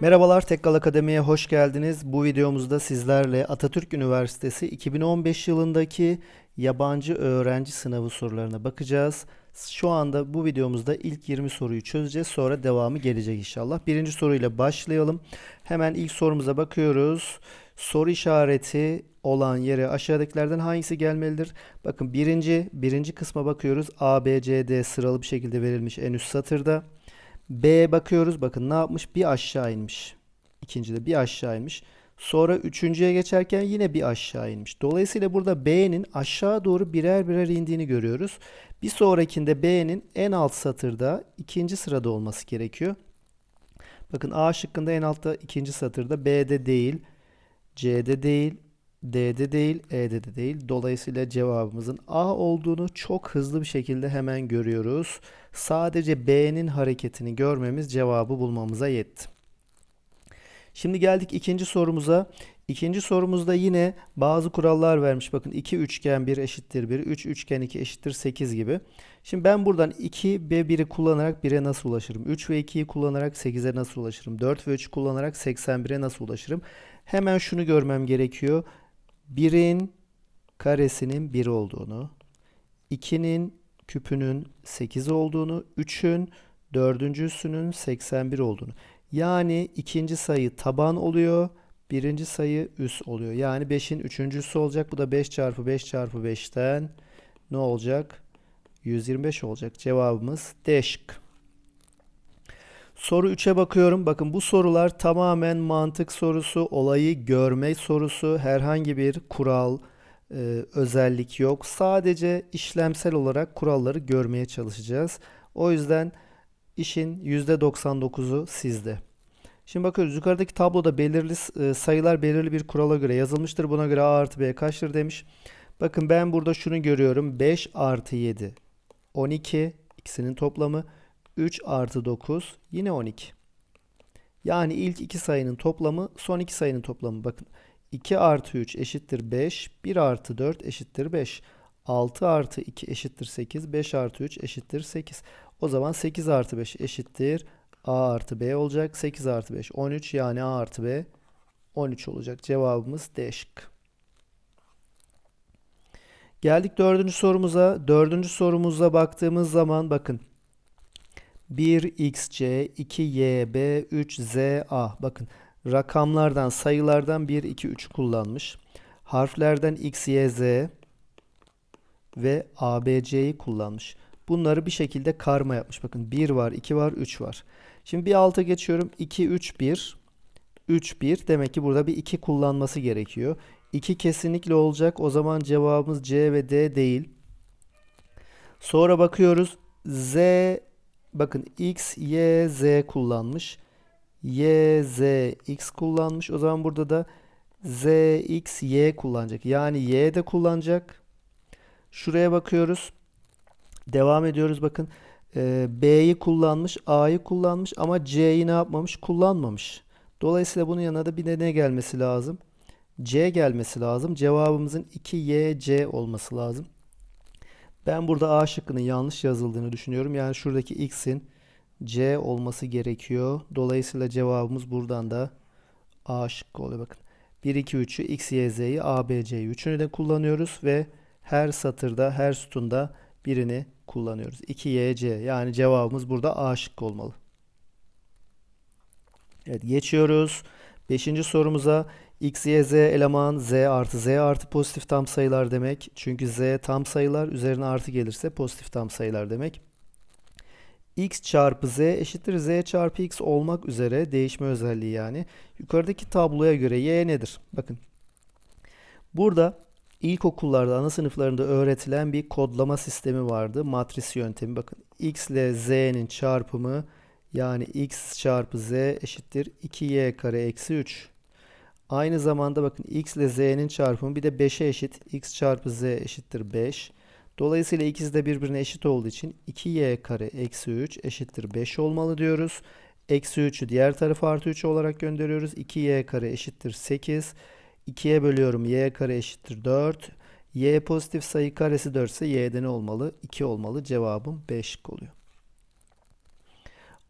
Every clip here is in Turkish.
Merhabalar Tekkal Akademi'ye hoş geldiniz. Bu videomuzda sizlerle Atatürk Üniversitesi 2015 yılındaki yabancı öğrenci sınavı sorularına bakacağız. Şu anda bu videomuzda ilk 20 soruyu çözeceğiz. Sonra devamı gelecek inşallah. Birinci soruyla başlayalım. Hemen ilk sorumuza bakıyoruz. Soru işareti olan yere aşağıdakilerden hangisi gelmelidir? Bakın birinci, birinci kısma bakıyoruz. A, B, C, D sıralı bir şekilde verilmiş en üst satırda. B bakıyoruz. Bakın ne yapmış? Bir aşağı inmiş. İkincide bir aşağı inmiş. Sonra üçüncüye geçerken yine bir aşağı inmiş. Dolayısıyla burada B'nin aşağı doğru birer birer indiğini görüyoruz. Bir sonrakinde B'nin en alt satırda ikinci sırada olması gerekiyor. Bakın A şıkkında en altta ikinci satırda B'de değil, C'de değil, D'de değil, E'de de değil. Dolayısıyla cevabımızın A olduğunu çok hızlı bir şekilde hemen görüyoruz. Sadece B'nin hareketini görmemiz cevabı bulmamıza yetti. Şimdi geldik ikinci sorumuza. İkinci sorumuzda yine bazı kurallar vermiş. Bakın 2 üçgen 1 eşittir 1, 3 üçgen 2 eşittir 8 gibi. Şimdi ben buradan 2 ve 1'i kullanarak 1'e nasıl ulaşırım? 3 ve 2'yi kullanarak 8'e nasıl ulaşırım? 4 ve 3'ü kullanarak 81'e nasıl ulaşırım? Hemen şunu görmem gerekiyor. 1'in karesinin 1 olduğunu, 2'nin küpünün 8 olduğunu, 3'ün dördüncüsünün 81 olduğunu. Yani ikinci sayı taban oluyor. Birinci sayı üs oluyor. Yani 5'in üçüncüsü olacak. Bu da 5 çarpı 5 çarpı 5'ten ne olacak? 125 olacak. Cevabımız D şıkkı. Soru 3'e bakıyorum. Bakın bu sorular tamamen mantık sorusu, olayı görme sorusu. Herhangi bir kural, e, özellik yok. Sadece işlemsel olarak kuralları görmeye çalışacağız. O yüzden işin %99'u sizde. Şimdi bakıyoruz yukarıdaki tabloda belirli e, sayılar belirli bir kurala göre yazılmıştır. Buna göre A artı B kaçtır demiş. Bakın ben burada şunu görüyorum. 5 artı 7 12 ikisinin toplamı 3 artı 9 yine 12. Yani ilk iki sayının toplamı son iki sayının toplamı. Bakın 2 artı 3 eşittir 5. 1 artı 4 eşittir 5. 6 artı 2 eşittir 8. 5 artı 3 eşittir 8. O zaman 8 artı 5 eşittir A artı B olacak. 8 artı 5 13 yani A artı B 13 olacak. Cevabımız D şıkkı. Geldik dördüncü sorumuza. Dördüncü sorumuza baktığımız zaman bakın 1xc, 2yb, 3za. Bakın rakamlardan, sayılardan 1, 2, 3 kullanmış. Harflerden x, y, z ve abc'yi kullanmış. Bunları bir şekilde karma yapmış. Bakın 1 var, 2 var, 3 var. Şimdi bir alta geçiyorum. 2, 3, 1. 3, 1. Demek ki burada bir 2 kullanması gerekiyor. 2 kesinlikle olacak. O zaman cevabımız C ve D değil. Sonra bakıyoruz. Z bakın X, Y, Z kullanmış. Y, Z, X kullanmış. O zaman burada da Z, X, Y kullanacak. Yani Y de kullanacak. Şuraya bakıyoruz. Devam ediyoruz bakın. Ee, B'yi kullanmış, A'yı kullanmış ama C'yi ne yapmamış? Kullanmamış. Dolayısıyla bunun yanına da bir de ne gelmesi lazım? C gelmesi lazım. Cevabımızın 2YC olması lazım. Ben burada A şıkkının yanlış yazıldığını düşünüyorum. Yani şuradaki X'in C olması gerekiyor. Dolayısıyla cevabımız buradan da A şıkkı oluyor. Bakın 1, 2, 3'ü X, Y, Z'yi A, B, C'yi üçünü de kullanıyoruz ve her satırda, her sütunda birini kullanıyoruz. 2YC yani cevabımız burada A şıkkı olmalı. Evet geçiyoruz. Beşinci sorumuza x, y, z eleman z artı z artı pozitif tam sayılar demek. Çünkü z tam sayılar üzerine artı gelirse pozitif tam sayılar demek. x çarpı z eşittir z çarpı x olmak üzere değişme özelliği yani. Yukarıdaki tabloya göre y nedir? Bakın. Burada ilkokullarda ana sınıflarında öğretilen bir kodlama sistemi vardı. Matris yöntemi. Bakın x ile z'nin çarpımı yani x çarpı z eşittir 2y kare eksi 3. Aynı zamanda bakın x ile z'nin çarpımı bir de 5'e eşit. x çarpı z eşittir 5. Dolayısıyla ikisi de birbirine eşit olduğu için 2y kare eksi 3 eşittir 5 olmalı diyoruz. Eksi 3'ü diğer tarafa artı 3 olarak gönderiyoruz. 2y kare eşittir 8. 2'ye bölüyorum. y kare eşittir 4. y pozitif sayı karesi 4 ise y'de ne olmalı? 2 olmalı. Cevabım 5 oluyor.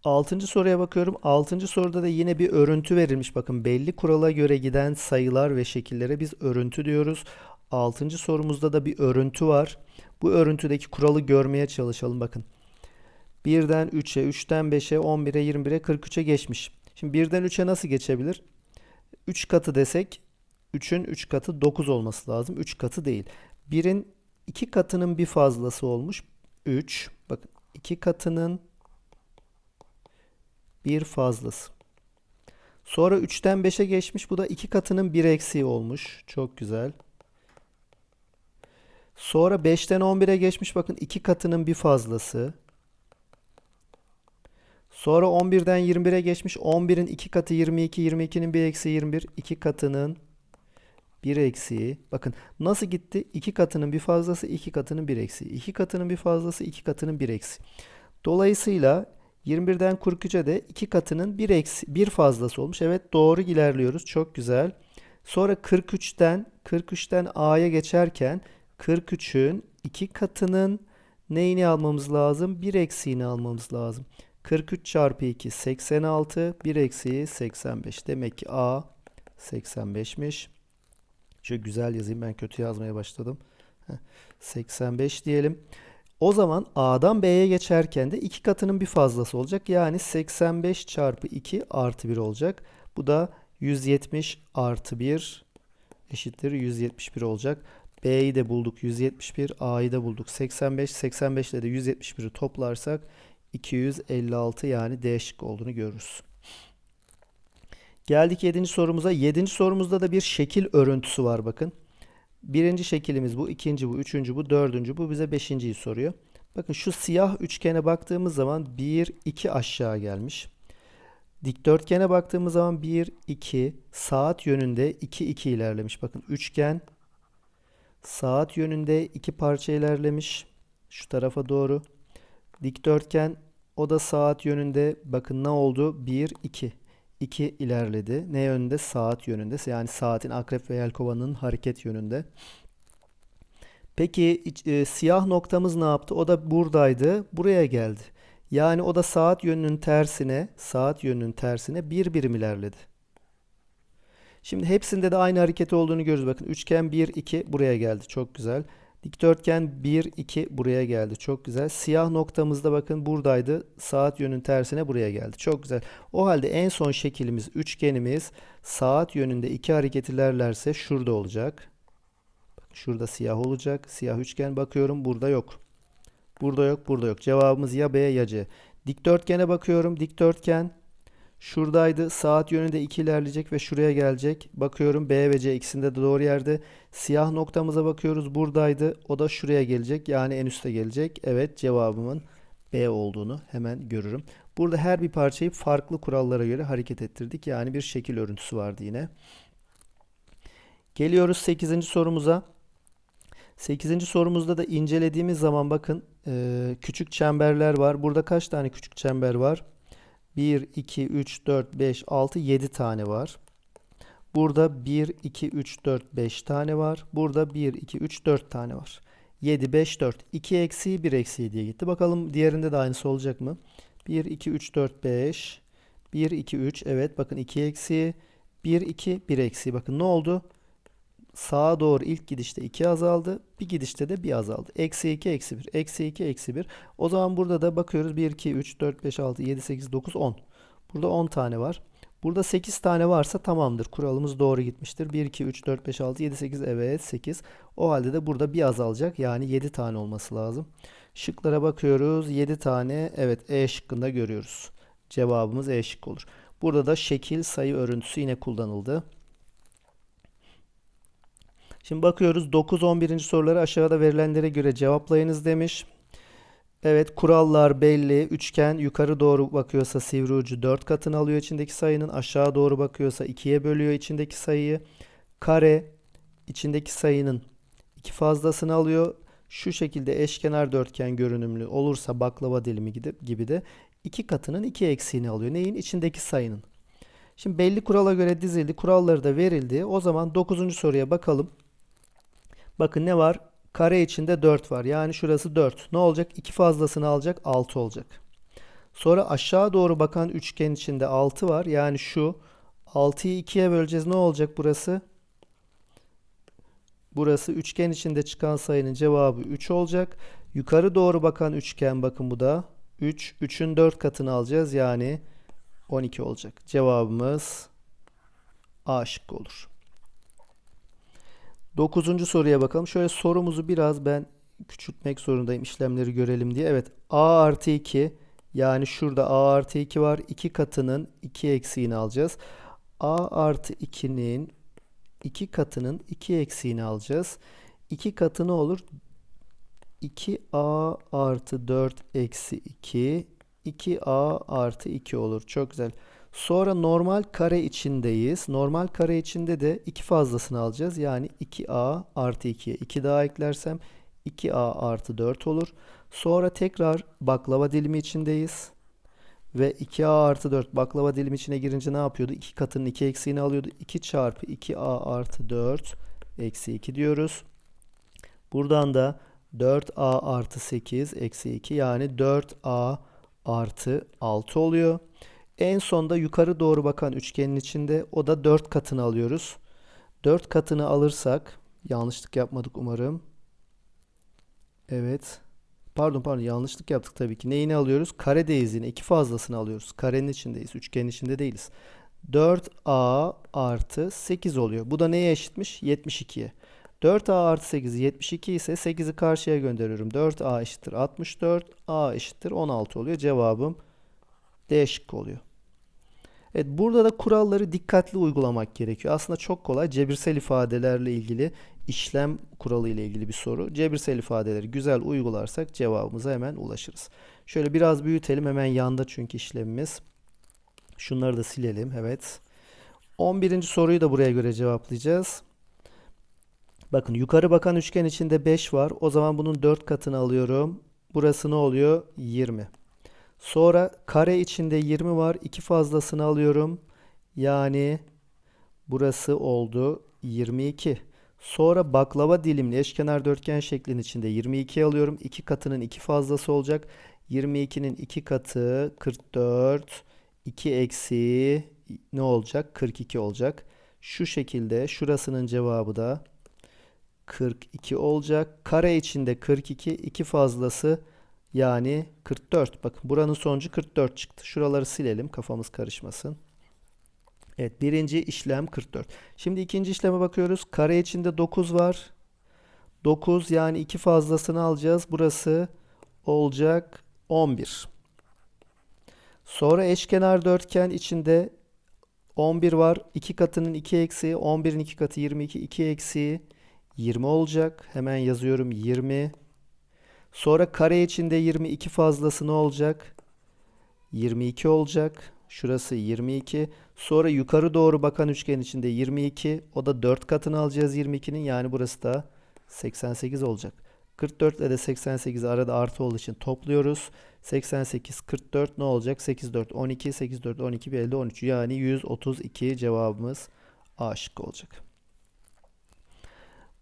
Altıncı soruya bakıyorum. Altıncı soruda da yine bir örüntü verilmiş. Bakın belli kurala göre giden sayılar ve şekillere biz örüntü diyoruz. Altıncı sorumuzda da bir örüntü var. Bu örüntüdeki kuralı görmeye çalışalım. Bakın. 1'den 3'e, 3'ten 5'e, 11'e, 21'e, 43'e geçmiş. Şimdi 1'den 3'e nasıl geçebilir? 3 katı desek 3'ün 3 katı 9 olması lazım. 3 katı değil. 1'in 2 katının bir fazlası olmuş. 3. Bakın 2 katının bir fazlası. Sonra 3'ten 5'e geçmiş. Bu da 2 katının bir eksiği olmuş. Çok güzel. Sonra 5'ten 11'e geçmiş. Bakın 2 katının bir fazlası. Sonra 11'den 21'e geçmiş. 11'in 2 katı 22, 22'nin bir eksiği 21. 2 katının bir eksiği. Bakın nasıl gitti? 2 katının bir fazlası, 2 katının bir eksiği. 2 katının bir fazlası, 2 katının bir eksiği. Dolayısıyla 21'den 43'e de 2 katının bir eksi bir fazlası olmuş. Evet doğru ilerliyoruz. Çok güzel. Sonra 43'ten 43'ten A'ya geçerken 43'ün 2 katının neyini almamız lazım? Bir eksiğini almamız lazım. 43 çarpı 2 86 bir eksiği 85. Demek ki A 85'miş. Şöyle güzel yazayım ben kötü yazmaya başladım. Heh, 85 diyelim. O zaman A'dan B'ye geçerken de 2 katının bir fazlası olacak. Yani 85 çarpı 2 artı 1 olacak. Bu da 170 artı 1 eşittir 171 olacak. B'yi de bulduk 171, A'yı da bulduk 85. 85 ile de 171'i toplarsak 256 yani D şıkkı olduğunu görürüz. Geldik 7. sorumuza. 7. sorumuzda da bir şekil örüntüsü var bakın. Birinci şekilimiz bu, ikinci bu, üçüncü bu, dördüncü bu bize beşinciyi soruyor. Bakın şu siyah üçgene baktığımız zaman 1, 2 aşağı gelmiş. Dikdörtgene baktığımız zaman 1, 2 saat yönünde 2, 2 ilerlemiş. Bakın üçgen saat yönünde iki parça ilerlemiş. Şu tarafa doğru. Dikdörtgen o da saat yönünde bakın ne oldu? 1, 2. 2 ilerledi. Ne yönünde? Saat yönünde. Yani saatin akrep ve yelkovanın hareket yönünde. Peki e, siyah noktamız ne yaptı? O da buradaydı. Buraya geldi. Yani o da saat yönünün tersine, saat yönünün tersine bir birim ilerledi. Şimdi hepsinde de aynı hareket olduğunu görürüz. Bakın üçgen 1, 2 buraya geldi. Çok güzel. Dikdörtgen 1, 2 buraya geldi. Çok güzel. Siyah noktamızda bakın buradaydı. Saat yönünün tersine buraya geldi. Çok güzel. O halde en son şekilimiz, üçgenimiz saat yönünde iki hareket ilerlerse şurada olacak. Bak, şurada siyah olacak. Siyah üçgen bakıyorum. Burada yok. Burada yok, burada yok. Cevabımız ya B ya C. Dikdörtgene bakıyorum. Dikdörtgen Şuradaydı. Saat yönünde 2 ilerleyecek ve şuraya gelecek. Bakıyorum B ve C ikisinde de doğru yerde. Siyah noktamıza bakıyoruz. Buradaydı. O da şuraya gelecek. Yani en üste gelecek. Evet cevabımın B olduğunu hemen görürüm. Burada her bir parçayı farklı kurallara göre hareket ettirdik. Yani bir şekil örüntüsü vardı yine. Geliyoruz 8. sorumuza. 8. sorumuzda da incelediğimiz zaman bakın küçük çemberler var. Burada kaç tane küçük çember var? 1, 2, 3, 4, 5, 6, 7 tane var. Burada 1, 2, 3, 4, 5 tane var. Burada 1, 2, 3, 4 tane var. 7, 5, 4. 2 eksiği 1 eksiği diye gitti. Bakalım diğerinde de aynısı olacak mı? 1, 2, 3, 4, 5. 1, 2, 3. Evet bakın 2 eksiği. 1, 2, 1 eksiği. Bakın ne oldu? Sağa doğru ilk gidişte 2 azaldı. Bir gidişte de 1 azaldı. Eksi 2, eksi 1. Eksi 2, eksi 1. O zaman burada da bakıyoruz. 1, 2, 3, 4, 5, 6, 7, 8, 9, 10. Burada 10 tane var. Burada 8 tane varsa tamamdır. Kuralımız doğru gitmiştir. 1, 2, 3, 4, 5, 6, 7, 8. Evet 8. O halde de burada bir azalacak. Yani 7 tane olması lazım. Şıklara bakıyoruz. 7 tane. Evet E şıkkında görüyoruz. Cevabımız E şık olur. Burada da şekil sayı örüntüsü yine kullanıldı. Şimdi bakıyoruz 9-11. soruları aşağıda verilenlere göre cevaplayınız demiş. Evet kurallar belli. Üçgen yukarı doğru bakıyorsa sivri ucu 4 katını alıyor içindeki sayının. Aşağı doğru bakıyorsa 2'ye bölüyor içindeki sayıyı. Kare içindeki sayının iki fazlasını alıyor. Şu şekilde eşkenar dörtgen görünümlü olursa baklava dilimi gibi de iki katının iki eksiğini alıyor. Neyin? içindeki sayının. Şimdi belli kurala göre dizildi. Kuralları da verildi. O zaman 9. soruya bakalım. Bakın ne var? Kare içinde 4 var. Yani şurası 4. Ne olacak? 2 fazlasını alacak. 6 olacak. Sonra aşağı doğru bakan üçgen içinde 6 var. Yani şu 6'yı 2'ye böleceğiz. Ne olacak burası? Burası üçgen içinde çıkan sayının cevabı 3 olacak. Yukarı doğru bakan üçgen bakın bu da 3. 3'ün 4 katını alacağız. Yani 12 olacak. Cevabımız A şıkkı olur. Dokuzuncu soruya bakalım. Şöyle sorumuzu biraz ben küçültmek zorundayım işlemleri görelim diye. Evet A artı 2 yani şurada A artı 2 var. 2 katının 2 eksiğini alacağız. A artı 2'nin 2 katının 2 eksiğini alacağız. 2 katı ne olur? 2A artı 4 eksi 2 2A artı 2 olur. Çok güzel. Sonra normal kare içindeyiz. Normal kare içinde de 2 fazlasını alacağız. Yani 2A artı 2'ye 2 daha eklersem 2A artı 4 olur. Sonra tekrar baklava dilimi içindeyiz. Ve 2A artı 4 baklava dilimi içine girince ne yapıyordu? 2 katının 2 eksiğini alıyordu. 2 çarpı 2A artı 4 eksi 2 diyoruz. Buradan da 4A artı 8 eksi 2 yani 4A artı 6 oluyor. En sonda yukarı doğru bakan üçgenin içinde o da 4 katını alıyoruz. 4 katını alırsak yanlışlık yapmadık umarım. Evet. Pardon pardon yanlışlık yaptık tabii ki. Neyini alıyoruz? Karedeyiz yine. iki fazlasını alıyoruz. Karenin içindeyiz. Üçgenin içinde değiliz. 4a artı 8 oluyor. Bu da neye eşitmiş? 72'ye. 4a artı 8 72 ise 8'i karşıya gönderiyorum. 4a eşittir 64. a eşittir 16 oluyor. Cevabım D şıkkı oluyor. Evet burada da kuralları dikkatli uygulamak gerekiyor. Aslında çok kolay cebirsel ifadelerle ilgili işlem kuralı ile ilgili bir soru. Cebirsel ifadeleri güzel uygularsak cevabımıza hemen ulaşırız. Şöyle biraz büyütelim hemen yanda çünkü işlemimiz. Şunları da silelim. Evet. 11. soruyu da buraya göre cevaplayacağız. Bakın yukarı bakan üçgen içinde 5 var. O zaman bunun 4 katını alıyorum. Burası ne oluyor? 20. Sonra kare içinde 20 var. 2 fazlasını alıyorum. Yani burası oldu 22. Sonra baklava dilimli eşkenar dörtgen şeklinin içinde 22 alıyorum. 2 katının 2 fazlası olacak. 22'nin 2 katı 44. 2 eksi ne olacak? 42 olacak. Şu şekilde şurasının cevabı da 42 olacak. Kare içinde 42, 2 fazlası yani 44. Bakın buranın sonucu 44 çıktı. Şuraları silelim kafamız karışmasın. Evet birinci işlem 44. Şimdi ikinci işleme bakıyoruz. Kare içinde 9 var. 9 yani 2 fazlasını alacağız. Burası olacak 11. Sonra eşkenar dörtgen içinde 11 var. 2 katının 2 eksiği 11'in 2 katı 22. 2 eksiği 20 olacak. Hemen yazıyorum 20. Sonra kare içinde 22 fazlası ne olacak? 22 olacak. Şurası 22. Sonra yukarı doğru bakan üçgen içinde 22. O da 4 katını alacağız 22'nin. Yani burası da 88 olacak. 44 ile de 88 arada artı olduğu için topluyoruz. 88, 44 ne olacak? 8, 4, 12, 8, 4, 12, bir elde 13. Yani 132 cevabımız A şıkkı olacak.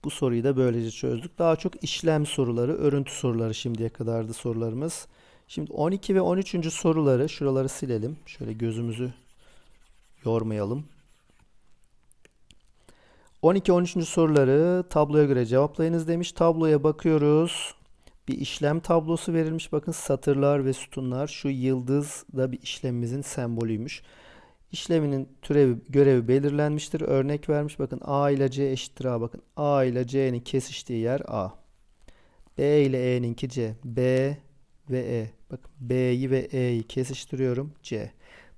Bu soruyu da böylece çözdük. Daha çok işlem soruları, örüntü soruları şimdiye kadardı sorularımız. Şimdi 12 ve 13. soruları şuraları silelim. Şöyle gözümüzü yormayalım. 12 13. soruları tabloya göre cevaplayınız demiş. Tabloya bakıyoruz. Bir işlem tablosu verilmiş. Bakın satırlar ve sütunlar. Şu yıldız da bir işlemimizin sembolüymüş. İşleminin türevi görevi belirlenmiştir. Örnek vermiş. Bakın A ile C eşittir A. Bakın A ile C'nin kesiştiği yer A. B ile E'ninki C. B ve E. Bakın B'yi ve E'yi kesiştiriyorum. C.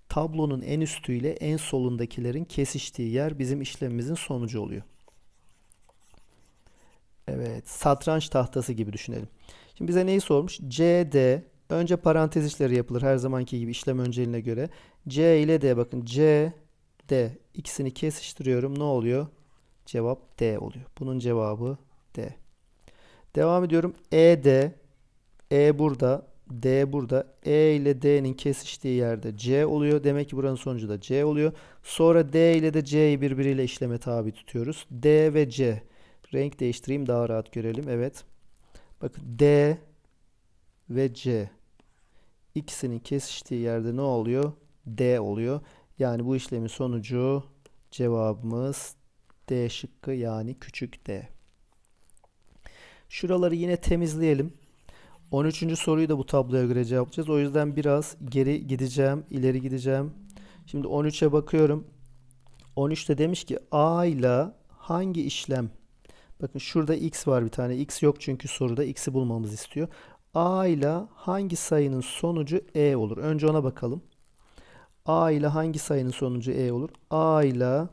Tablonun en üstü ile en solundakilerin kesiştiği yer bizim işlemimizin sonucu oluyor. Evet. Satranç tahtası gibi düşünelim. Şimdi bize neyi sormuş? CD Önce parantez işleri yapılır her zamanki gibi işlem önceliğine göre. C ile D bakın C, D ikisini kesiştiriyorum. Ne oluyor? Cevap D oluyor. Bunun cevabı D. Devam ediyorum. E, D. E burada. D burada. E ile D'nin kesiştiği yerde C oluyor. Demek ki buranın sonucu da C oluyor. Sonra D ile de C'yi birbiriyle işleme tabi tutuyoruz. D ve C. Renk değiştireyim daha rahat görelim. Evet. Bakın D ve C ikisinin kesiştiği yerde ne oluyor? D oluyor. Yani bu işlemin sonucu cevabımız D şıkkı yani küçük D. Şuraları yine temizleyelim. 13. soruyu da bu tabloya göre cevaplayacağız. O yüzden biraz geri gideceğim, ileri gideceğim. Şimdi 13'e bakıyorum. 13'te demiş ki A ile hangi işlem? Bakın şurada x var bir tane. x yok çünkü soruda x'i bulmamızı istiyor. A ile hangi sayının sonucu e olur? Önce ona bakalım. A ile hangi sayının sonucu e olur? A ile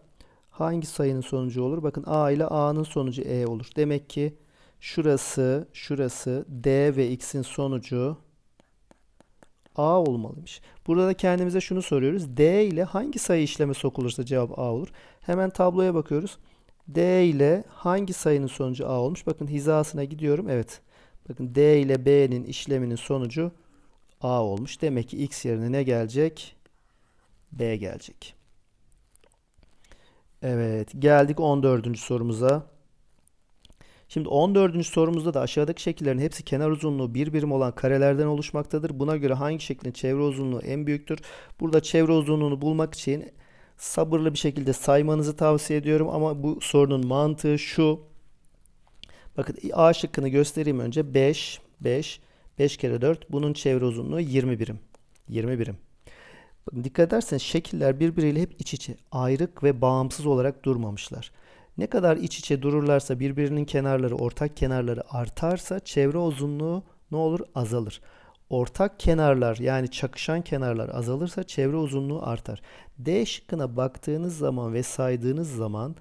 hangi sayının sonucu olur? Bakın A ile A'nın sonucu e olur. Demek ki şurası, şurası D ve X'in sonucu A olmalıymış. Burada da kendimize şunu soruyoruz. D ile hangi sayı işleme sokulursa cevap A olur. Hemen tabloya bakıyoruz. D ile hangi sayının sonucu A olmuş? Bakın hizasına gidiyorum. Evet. Bakın D ile B'nin işleminin sonucu A olmuş. Demek ki X yerine ne gelecek? B gelecek. Evet. Geldik 14. sorumuza. Şimdi 14. sorumuzda da aşağıdaki şekillerin hepsi kenar uzunluğu bir birim olan karelerden oluşmaktadır. Buna göre hangi şeklin çevre uzunluğu en büyüktür? Burada çevre uzunluğunu bulmak için sabırlı bir şekilde saymanızı tavsiye ediyorum ama bu sorunun mantığı şu. Bakın A şıkkını göstereyim önce. 5, 5, 5 kere 4. Bunun çevre uzunluğu 20 birim. 20 birim. Dikkat ederseniz şekiller birbiriyle hep iç içe, ayrık ve bağımsız olarak durmamışlar. Ne kadar iç içe dururlarsa birbirinin kenarları, ortak kenarları artarsa çevre uzunluğu ne olur? Azalır. Ortak kenarlar yani çakışan kenarlar azalırsa çevre uzunluğu artar. D şıkkına baktığınız zaman ve saydığınız zaman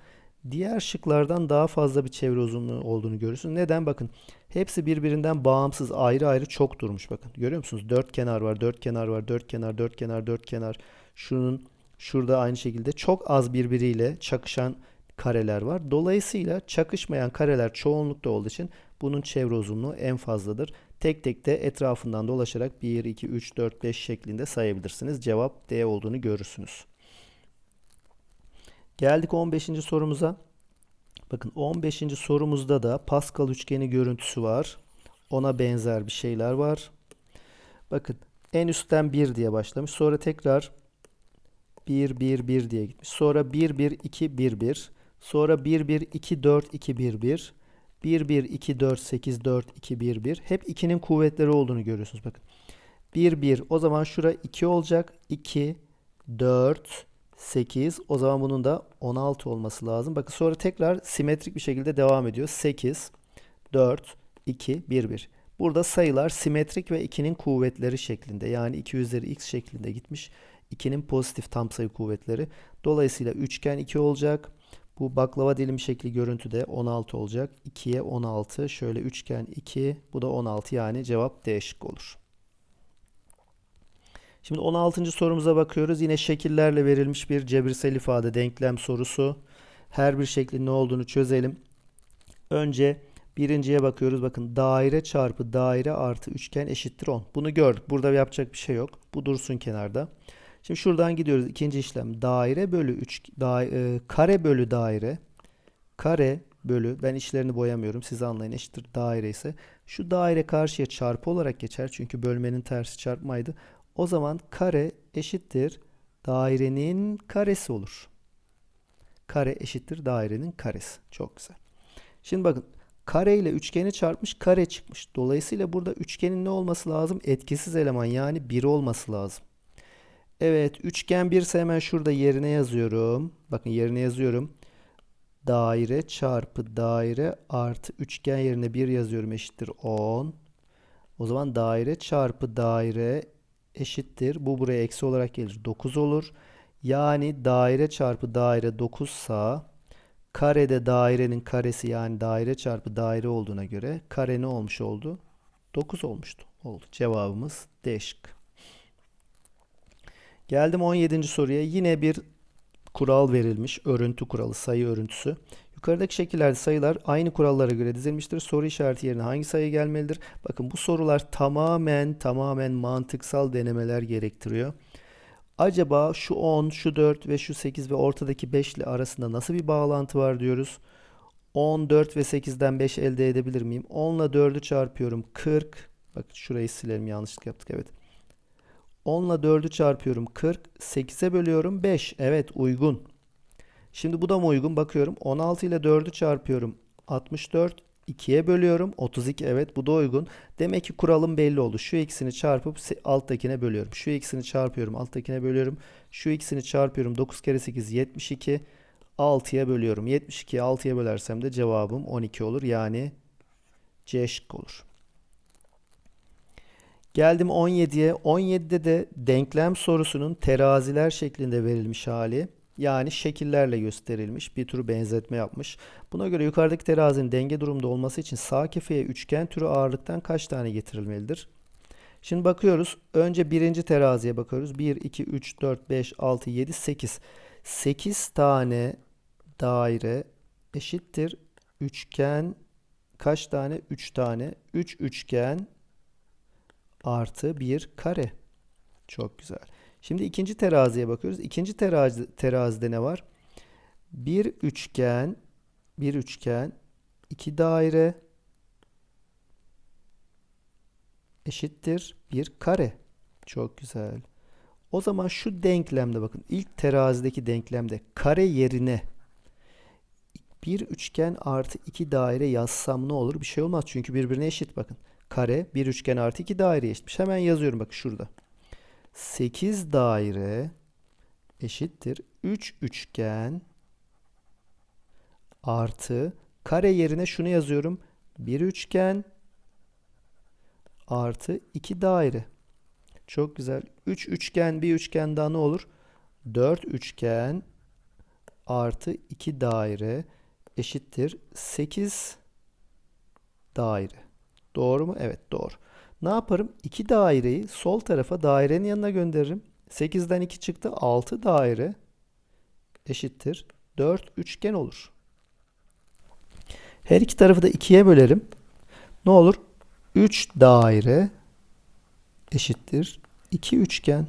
diğer şıklardan daha fazla bir çevre uzunluğu olduğunu görürsünüz. Neden? Bakın hepsi birbirinden bağımsız ayrı ayrı çok durmuş. Bakın görüyor musunuz? Dört kenar var, dört kenar var, dört kenar, dört kenar, dört kenar. Şunun şurada aynı şekilde çok az birbiriyle çakışan kareler var. Dolayısıyla çakışmayan kareler çoğunlukta olduğu için bunun çevre uzunluğu en fazladır. Tek tek de etrafından dolaşarak 1, 2, 3, 4, 5 şeklinde sayabilirsiniz. Cevap D olduğunu görürsünüz. Geldik 15. sorumuza. Bakın 15. sorumuzda da Pascal üçgeni görüntüsü var. Ona benzer bir şeyler var. Bakın en üstten 1 diye başlamış. Sonra tekrar 1, 1, 1 diye gitmiş. Sonra 1, 1, 2, 1, 1. Sonra 1, 1, 2, 4, 2, 1, 1. 1, 1, 2, 4, 8, 4, 2, 1, 1. Hep 2'nin kuvvetleri olduğunu görüyorsunuz. Bakın. 1, 1. O zaman şura 2 olacak. 2, 4, 8. O zaman bunun da 16 olması lazım. Bakın sonra tekrar simetrik bir şekilde devam ediyor. 8, 4, 2, 1, 1. Burada sayılar simetrik ve 2'nin kuvvetleri şeklinde. Yani 2 üzeri x şeklinde gitmiş. 2'nin pozitif tam sayı kuvvetleri. Dolayısıyla üçgen 2 olacak. Bu baklava dilim şekli görüntüde 16 olacak. 2'ye 16. Şöyle üçgen 2. Bu da 16 yani cevap D şık olur. Şimdi 16. sorumuza bakıyoruz. Yine şekillerle verilmiş bir cebirsel ifade denklem sorusu. Her bir şeklin ne olduğunu çözelim. Önce birinciye bakıyoruz. Bakın daire çarpı daire artı üçgen eşittir 10. Bunu gördük. Burada yapacak bir şey yok. Bu dursun kenarda. Şimdi şuradan gidiyoruz. İkinci işlem daire bölü 3 da, e, kare bölü daire kare bölü ben içlerini boyamıyorum siz anlayın eşittir daire ise şu daire karşıya çarpı olarak geçer çünkü bölmenin tersi çarpmaydı. O zaman kare eşittir dairenin karesi olur. Kare eşittir dairenin karesi. Çok güzel. Şimdi bakın kare ile üçgeni çarpmış kare çıkmış. Dolayısıyla burada üçgenin ne olması lazım? Etkisiz eleman yani 1 olması lazım. Evet üçgen 1 ise hemen şurada yerine yazıyorum. Bakın yerine yazıyorum. Daire çarpı daire artı üçgen yerine 1 yazıyorum eşittir 10. O zaman daire çarpı daire eşittir. Bu buraya eksi olarak gelir. 9 olur. Yani daire çarpı daire 9 sa karede dairenin karesi yani daire çarpı daire olduğuna göre kare ne olmuş oldu? 9 olmuştu. Oldu. Cevabımız D şıkkı. Geldim 17. soruya. Yine bir kural verilmiş. Örüntü kuralı, sayı örüntüsü. Yukarıdaki şekillerde sayılar aynı kurallara göre dizilmiştir. Soru işareti yerine hangi sayı gelmelidir? Bakın bu sorular tamamen tamamen mantıksal denemeler gerektiriyor. Acaba şu 10, şu 4 ve şu 8 ve ortadaki 5 ile arasında nasıl bir bağlantı var diyoruz. 10, 4 ve 8'den 5 elde edebilir miyim? 10 ile 4'ü çarpıyorum 40. Bak şurayı silelim yanlışlık yaptık evet. 10 ile 4'ü çarpıyorum 40. 8'e bölüyorum 5. Evet uygun. Şimdi bu da mı uygun? Bakıyorum. 16 ile 4'ü çarpıyorum 64. 2'ye bölüyorum 32. Evet bu da uygun. Demek ki kuralım belli oldu. Şu ikisini çarpıp alttakine bölüyorum. Şu ikisini çarpıyorum alttakine bölüyorum. Şu ikisini çarpıyorum 9 kere 8 72. 6'ya bölüyorum. 72'yi 6'ya bölersem de cevabım 12 olur. Yani C şıkkı olur. Geldim 17'ye. 17'de de denklem sorusunun teraziler şeklinde verilmiş hali. Yani şekillerle gösterilmiş. Bir tür benzetme yapmış. Buna göre yukarıdaki terazinin denge durumda olması için sağ kefeye üçgen türü ağırlıktan kaç tane getirilmelidir? Şimdi bakıyoruz. Önce birinci teraziye bakıyoruz. 1, 2, 3, 4, 5, 6, 7, 8. 8 tane daire eşittir. Üçgen kaç tane? 3 tane. 3 üçgen artı bir kare. Çok güzel. Şimdi ikinci teraziye bakıyoruz. İkinci terazi, terazide ne var? Bir üçgen, bir üçgen, iki daire eşittir bir kare. Çok güzel. O zaman şu denklemde bakın ilk terazideki denklemde kare yerine bir üçgen artı iki daire yazsam ne olur? Bir şey olmaz çünkü birbirine eşit bakın. Kare bir üçgen artı iki daire eşitmiş. Hemen yazıyorum bak şurada. 8 daire eşittir 3 üçgen artı kare yerine şunu yazıyorum. Bir üçgen artı 2 daire. Çok güzel. 3 üçgen bir üçgen daha ne olur? 4 üçgen artı 2 daire eşittir 8 daire. Doğru mu? Evet doğru. Ne yaparım? 2 daireyi sol tarafa dairenin yanına gönderirim. 8'den 2 çıktı. 6 daire eşittir 4 üçgen olur. Her iki tarafı da 2'ye bölerim. Ne olur? 3 daire eşittir 2 üçgen.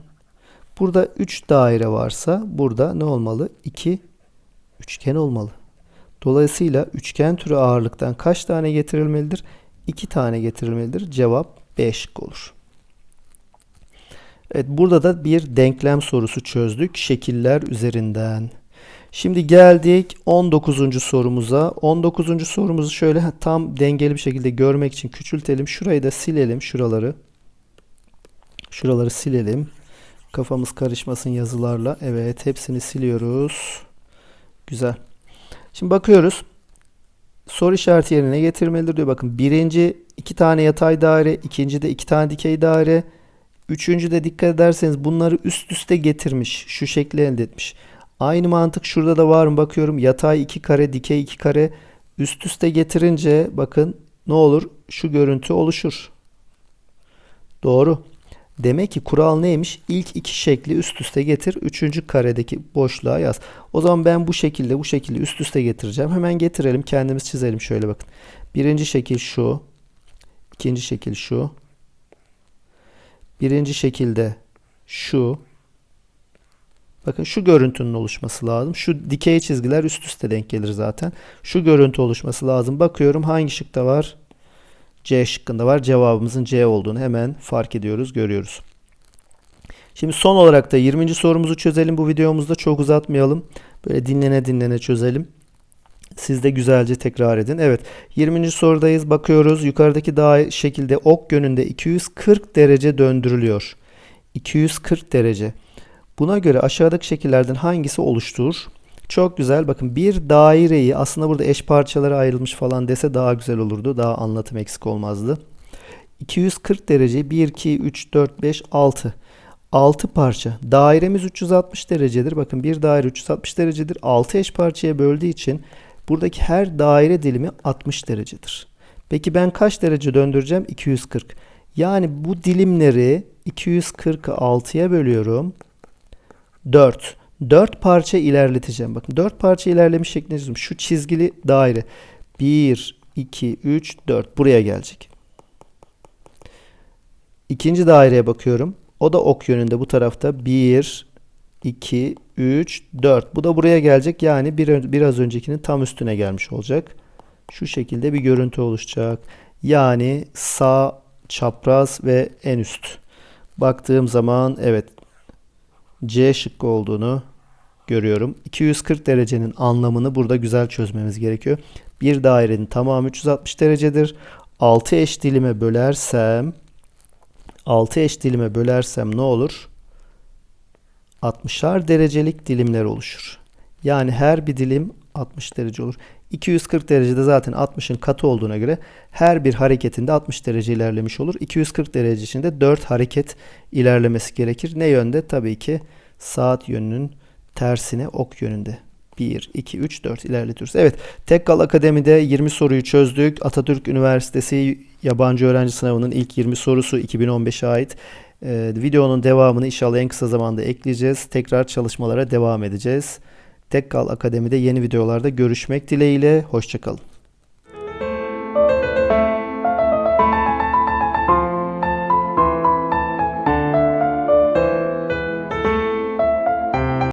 Burada 3 daire varsa burada ne olmalı? 2 üçgen olmalı. Dolayısıyla üçgen türü ağırlıktan kaç tane getirilmelidir? 2 tane getirilmelidir. Cevap B şıkkı olur. Evet burada da bir denklem sorusu çözdük şekiller üzerinden. Şimdi geldik 19. sorumuza. 19. sorumuzu şöyle tam dengeli bir şekilde görmek için küçültelim. Şurayı da silelim şuraları. Şuraları silelim. Kafamız karışmasın yazılarla. Evet hepsini siliyoruz. Güzel. Şimdi bakıyoruz. Soru işareti yerine getirmelidir diyor. Bakın birinci iki tane yatay daire, ikinci de iki tane dikey daire, üçüncü de dikkat ederseniz bunları üst üste getirmiş. Şu şekli elde etmiş. Aynı mantık şurada da var mı bakıyorum. Yatay iki kare, dikey iki kare üst üste getirince bakın ne olur? Şu görüntü oluşur. Doğru. Demek ki kural neymiş? İlk iki şekli üst üste getir. Üçüncü karedeki boşluğa yaz. O zaman ben bu şekilde bu şekilde üst üste getireceğim. Hemen getirelim. Kendimiz çizelim. Şöyle bakın. Birinci şekil şu. ikinci şekil şu. Birinci şekilde şu. Bakın şu görüntünün oluşması lazım. Şu dikey çizgiler üst üste denk gelir zaten. Şu görüntü oluşması lazım. Bakıyorum hangi şıkta var? C şıkkında var. Cevabımızın C olduğunu hemen fark ediyoruz, görüyoruz. Şimdi son olarak da 20. sorumuzu çözelim bu videomuzda. Çok uzatmayalım. Böyle dinlene dinlene çözelim. Siz de güzelce tekrar edin. Evet 20. sorudayız. Bakıyoruz. Yukarıdaki dağ şekilde ok yönünde 240 derece döndürülüyor. 240 derece. Buna göre aşağıdaki şekillerden hangisi oluşturur? Çok güzel. Bakın bir daireyi aslında burada eş parçalara ayrılmış falan dese daha güzel olurdu. Daha anlatım eksik olmazdı. 240 derece 1, 2, 3, 4, 5, 6. 6 parça. Dairemiz 360 derecedir. Bakın bir daire 360 derecedir. 6 eş parçaya böldüğü için buradaki her daire dilimi 60 derecedir. Peki ben kaç derece döndüreceğim? 240. Yani bu dilimleri 246'ya bölüyorum. 4. 4 parça ilerleteceğim. Bakın 4 parça ilerlemiş şeklinde çiziyorum. Şu çizgili daire. 1, 2, 3, 4. Buraya gelecek. İkinci daireye bakıyorum. O da ok yönünde bu tarafta. 1, 2, 3, 4. Bu da buraya gelecek. Yani bir, biraz öncekinin tam üstüne gelmiş olacak. Şu şekilde bir görüntü oluşacak. Yani sağ çapraz ve en üst. Baktığım zaman evet C şıkkı olduğunu görüyorum. 240 derecenin anlamını burada güzel çözmemiz gerekiyor. Bir dairenin tamamı 360 derecedir. 6 eş dilime bölersem 6 eş dilime bölersem ne olur? 60'ar derecelik dilimler oluşur. Yani her bir dilim 60 derece olur. 240 derecede zaten 60'ın katı olduğuna göre her bir hareketinde 60 derece ilerlemiş olur. 240 derece içinde 4 hareket ilerlemesi gerekir. Ne yönde? Tabii ki saat yönünün tersine ok yönünde. 1, 2, 3, 4 ilerletiyoruz. Evet, Tekkal Akademi'de 20 soruyu çözdük. Atatürk Üniversitesi yabancı öğrenci sınavının ilk 20 sorusu 2015'e ait. Ee, videonun devamını inşallah en kısa zamanda ekleyeceğiz. Tekrar çalışmalara devam edeceğiz. Tekkal Akademi'de yeni videolarda görüşmek dileğiyle. Hoşçakalın.